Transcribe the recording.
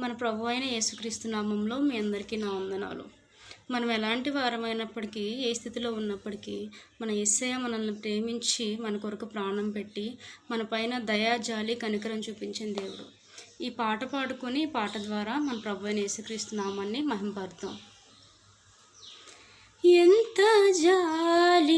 మన ప్రభు అయిన యేసుక్రీస్తు నామంలో మీ అందరికీ నా వందనాలు. మనం ఎలాంటి వారమైనప్పటికీ ఏ స్థితిలో ఉన్నప్పటికీ మన ఎస్ఐ మనల్ని ప్రేమించి మన కొరకు ప్రాణం పెట్టి మన పైన దయా జాలి కనికరం చూపించిన దేవుడు. ఈ పాట పాడుకొని ఈ పాట ద్వారా మన ప్రభు అయిన యేసుక్రీస్తు నామాన్ని మహింపడతాం ఎంత జాలి